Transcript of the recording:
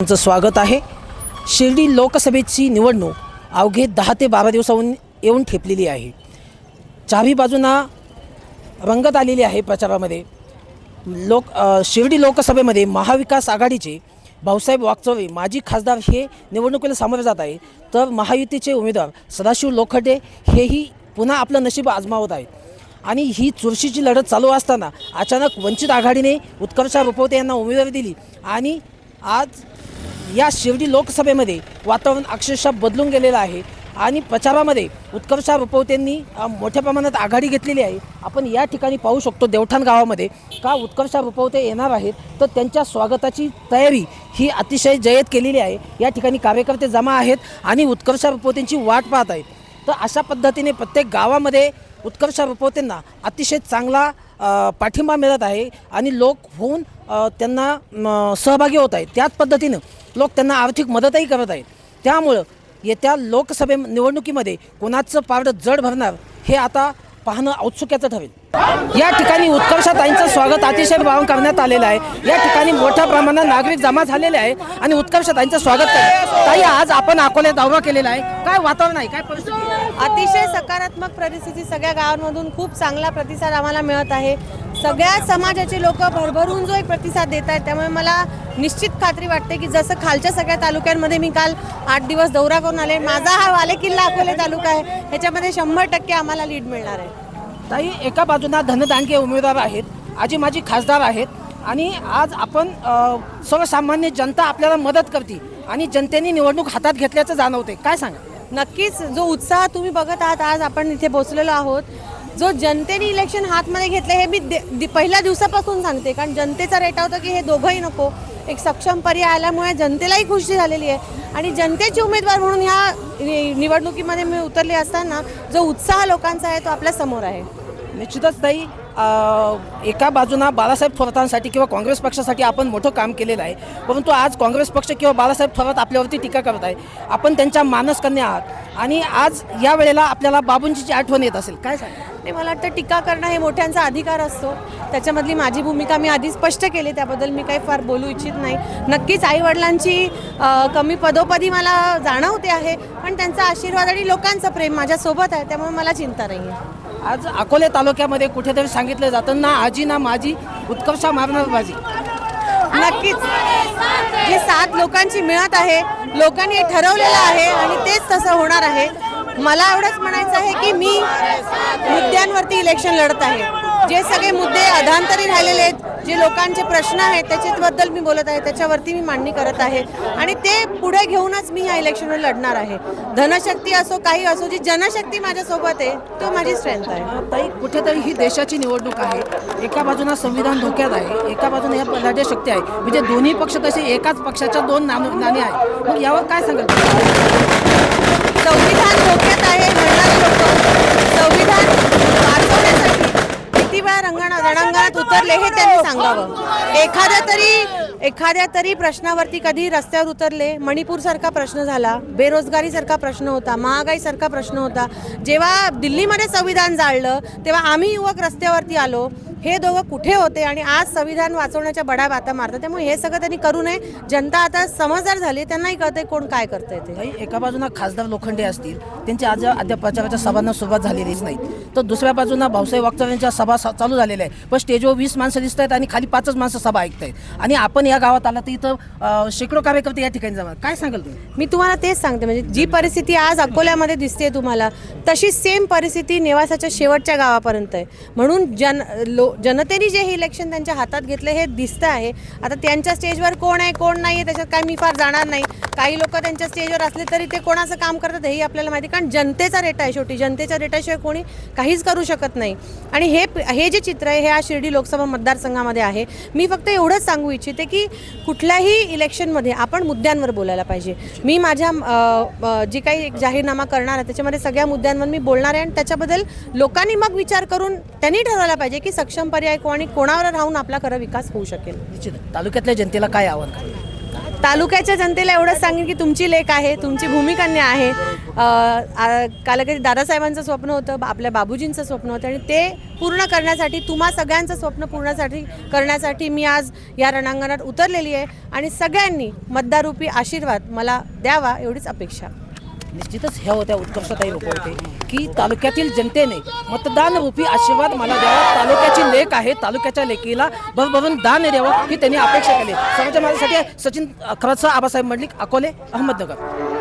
तुमचं स्वागत आहे. शिर्डी लोकसभेची निवडणूक अवघे दहा ते बारा दिवसाहून येऊन ठेपलेली आहे. चारही बाजूंना रंगत आलेली आहे प्रचारामध्ये. लोक शिर्डी लोकसभेमध्ये महाविकास आघाडीचे भाऊसाहेब वागचोरे माजी खासदार हे निवडणुकीला सामोरे जात आहे तर महायुतीचे उमेदवार सदाशिव लोखंडे हेही पुन्हा आपलं नशीब आजमावत आहेत. आणि ही चुरशीची लढत चालू असताना अचानक वंचित आघाडीने उत्कर्षा रुपवते यांना उमेदवारी दिली आणि आज या शिर्डी लोकसभेमध्ये वातावरण अक्षरशः बदलून गेलेलं आहे आणि प्रचारामध्ये उत्कर्षा रुपवतेंनी मोठ्या प्रमाणात आघाडी घेतलेली आहे. आपण या ठिकाणी पाहू शकतो देवठाण गावामध्ये का उत्कर्षा रुपवते येणार आहेत तर त्यांच्या स्वागताची तयारी ही अतिशय जयत केलेली आहे. या ठिकाणी कार्यकर्ते जमा आहेत आणि उत्कर्षा रुपवतेंची वाट पाहत आहेत. तर अशा पद्धतीने प्रत्येक गावामध्ये उत्कर्षा रुपवतेंना अतिशय चांगला पाठिंबा मिळत आहे आणि लोक होऊन त्यांना सहभागी होत आहेत. त्याच पद्धतीनं लोक त्यांना आर्थिक मदतही करत आहेत. त्यामुळं येत्या लोकसभे निवडणुकीमध्ये कोणाचं पारडं जड भरणार हे आता पाहणं औत्सुक्याचं ठरेल. या ठिकाणी उत्कर्षताईंचं स्वागत अतिशय भावन करण्यात आलेलं आहे. या ठिकाणी मोठ्या प्रमाणात नागरिक जमा झालेले आहे आणि उत्कर्षताईंचं स्वागत ताई आज आपण अकोल्यात दौरा केलेला आहे. काय वातावरण आहे? काय परिस्थिती अतिशय सकारात्मक परिस्थिती. सगळ्या गावांमधून खूप चांगला प्रतिसाद आम्हाला मिळत आहे. सगळ्या समाजाचे लोक भरभरून जो एक प्रतिसाद देत आहेत त्यामुळे मला निश्चित खात्री वाटते की जसं खालच्या सगळ्या तालुक्यांमध्ये मी काल आठ दिवस दौरा करून आले माझा हा वाले किल्ला अकोले तालुका आहे ह्याच्यामध्ये शंभर टक्के आम्हाला लीड मिळणार आहे. ताई एका बाजूला धनदांडके उमेदवार आहेत आजी माजी खासदार आहेत आणि आज आपण सर्वसामान्य जनता आपल्याला मदत करते आणि जनतेने निवडणूक हातात घेतल्याचं जाणवते काय सांगा? नक्कीच जो उत्साह तुम्ही बघत आहात आज आपण इथे पोचलेलो आहोत जो जनतेने इलेक्शन हातमध्ये घेतलं हे मी दे- दि- पहिल्या दिवसापासून सांगते. कारण जनतेचा रेटा होता की हे दोघंही नको. एक सक्षम पर्याय आल्यामुळे जनतेलाही खुशी झालेली आहे. आणि जनतेची उमेदवार म्हणून ह्या नि- निवडणुकीमध्ये मी उतरली असताना जो उत्साह लोकांचा आहे तो आपल्यासमोर आहे. निश्चितच ताई एका बाजूना बाळासाहेब थोरातांसाठी किंवा काँग्रेस पक्षासाठी आपण मोठं काम केलेलं आहे. परंतु आज काँग्रेस पक्ष किंवा बाळासाहेब थोरात आपल्यावरती टीका करत आहे. आपण त्यांच्या मानसकन्या आहात. आणि आज या वेळेला आपल्याला बाबूंची आठवण येत असेल. काय सांगा नाही मला वाटतं टीका करणं हे मोठ्यांचा अधिकार असतो. त्याच्यामधली माझी भूमिका मी आधी स्पष्ट केली त्याबद्दल मी काही फार बोलू इच्छित नाही. नक्कीच आईवडिलांची कमी पदोपदी मला जाणवते आहे पण त्यांचा आशीर्वाद आणि लोकांचं प्रेम माझ्यासोबत आहे त्यामुळे मला चिंता नाही आहे आज अकोले तालुक्यामध्ये कुठेतरी सांगितलं जातं ना आजी ना माझी उत्कर्षा मारणार माझी नक्कीच. जी साथ लोकांची मिळत आहे लोकांनी हे ठरवलेलं आहे आणि तेच तसं होणार आहे. मला एवढंच म्हणायचं आहे की मी मुद्द्यांवरती इलेक्शन लढत आहे. जे सगळे मुद्दे अधांतरी राहिलेले आहेत जे लोकांचे प्रश्न आहेत त्याच्याबद्दल मी बोलत आहे त्याच्यावरती मी मांडणी करत आहे. आणि ते पुढे घेऊनच मी ह्या इलेक्शनवर लढणार आहे. धनशक्ती असो काही असो जी जनशक्ती माझ्यासोबत आहे तो माझी स्ट्रेंथ आहे. ताई कुठेतरी ही देशाची निवडणूक आहे. एका बाजूला संविधान धोक्यात आहे एका बाजूने या बलाढ्य शक्ती आहे. म्हणजे दोन्ही पक्ष तसे एकाच पक्षाच्या दोन नाणे नाणे आहेत. मग यावर काय सांगाल? संविधान धोक्यात आहे म्हणणारे लोक. रणांगणात उतरले हे त्यांनी सांगावं. एखाद्या तरी एखाद्या तरी प्रश्नावरती कधी रस्त्यावर उतरले मणिपूर सारखा प्रश्न झाला बेरोजगारी सारखा प्रश्न होता महागाई सारखा प्रश्न होता जेव्हा दिल्लीमध्ये संविधान जाळलं तेव्हा आम्ही युवक रस्त्यावरती आलो हे दोघं कुठे होते आणि आज संविधान वाचवण्याच्या बड्या बाता मारतात त्यामुळे हे सगळं त्यांनी करू नये. जनता आता समजदार झाली त्यांनाही कळते कोण काय करतंय ते. एका बाजूला खासदार लोखंडे असतील त्यांच्या आज अद्याप प्रचाराच्या सभांना सुरुवात झालेलीच नाही. तर दुसऱ्या बाजूला भाऊसाहेब वक्तव्यांच्या सभा चालू झालेल्या आहे पण स्टेजवर वीस माणसं दिसत आहेत आणि खाली पाचच माणसं सभा ऐकत आहेत आणि आपण या गावात आला तर इथं अं, शेकडो कार्यकर्ते या ठिकाणी जमा काय सांगाल तुम्ही? मी तुम्हाला तेच सांगते म्हणजे जी परिस्थिती आज अकोल्यामध्ये दिसते तुम्हाला तशी सेम परिस्थिती नेवासाच्या शेवटच्या गावापर्यंत आहे. म्हणून जन लो जनतेने जे हे इलेक्शन त्यांच्या हातात घेतलं हे दिसतं आहे. आता त्यांच्या स्टेजवर कोण आहे कोण नाही आहे त्याच्यात काय मी फार जाणार नाही. काही लोक त्यांच्या स्टेजवर असले तरी ते कोणाचं काम करतात हेही आपल्याला माहिती कारण जनतेचा रेटा आहे शेवटी. जनतेच्या रेटाशिवाय कोणी काहीच करू शकत नाही. आणि हे हे जे चित्र आहे हे आज शिर्डी लोकसभा मतदारसंघामध्ये आहे. मी फक्त एवढंच सांगू इच्छिते की कुठल्याही इलेक्शनमध्ये आपण मुद्द्यांवर बोलायला पाहिजे. मी माझ्या जे जी काही एक जाहीरनामा करणार आहे त्याच्यामध्ये सगळ्या मुद्द्यांवर मी बोलणार आहे आणि त्याच्याबद्दल लोकांनी मग विचार करून त्यांनी ठरवायला पाहिजे की सक्षम पर्याय को आणि कोणावर राहून आपला खरं विकास होऊ शकेल. निश्चित तालुक्यातल्या जनतेला काय आव्हान तालुक्याच्या जनतेला एवढंच सांगेन की तुमची लेख आहे तुमची भूमिकन्या आहे. अ, दादासाहेबांचं स्वप्न होतं आपल्या बाबूजींचं स्वप्न होतं आणि ते पूर्ण करण्यासाठी तुम्हा सगळ्यांचं स्वप्न पूर्णसाठी करण्यासाठी मी आज या रणांगणात उतरलेली आहे. आणि सगळ्यांनी मतदारूपी आशीर्वाद मला द्यावा एवढीच अपेक्षा. निश्चितच ह्या होत्या उत्कर्षताई लोक होते. की तालुक्यातील जनतेने मतदान रूपी आशीर्वाद मला द्यावा. तालुक्याची लेख आहे तालुक्याच्या लेकीला भरभरून दान द्यावं ही त्यांनी अपेक्षा केली. सर्वच्या माझ्यासाठी सचिन खरंच आबासाहेब मंडलिक अकोले अहमदनगर.